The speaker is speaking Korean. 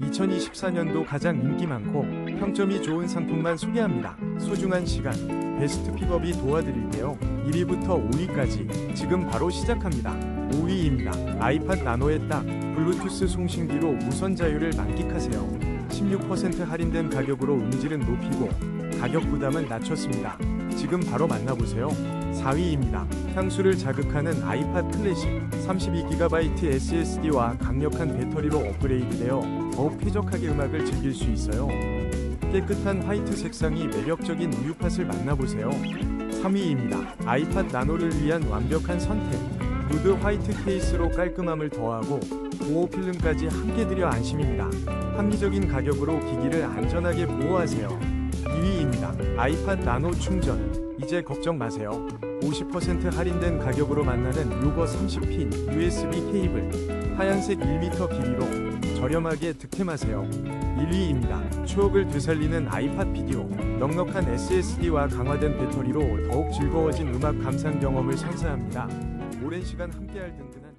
2024년도 가장 인기 많고 평점이 좋은 상품만 소개합니다. 소중한 시간, 베스트 픽업이 도와드릴게요. 1위부터 5위까지 지금 바로 시작합니다. 5위입니다. 아이팟 나노의 딱 블루투스 송신기로 무선 자유를 만끽하세요. 16% 할인된 가격으로 음질은 높이고 가격 부담은 낮췄습니다. 지금 바로 만나보세요. 4위입니다. 향수를 자극하는 아이팟 클래식 32GB SSD와 강력한 배터리로 업그레이드되어 더욱 쾌적하게 음악을 즐길 수 있어요. 깨끗한 화이트 색상이 매력적인 우유팟을 만나보세요. 3위입니다. 아이팟 나노를 위한 완벽한 선택. 누드 화이트 케이스로 깔끔함을 더하고 보호 필름까지 함께 드려 안심입니다. 합리적인 가격으로 기기를 안전하게 보호하세요. 2위입니다. 아이팟 나노 충전. 이제 걱정 마세요. 50% 할인된 가격으로 만나는 요거 30핀 USB 케이블. 하얀색 1m 길이로 저렴하게 득템하세요. 1위입니다. 추억을 되살리는 아이팟 비디오. 넉넉한 SSD와 강화된 배터리로 더욱 즐거워진 음악 감상 경험을 선사합니다. 오랜 시간 함께할 든든한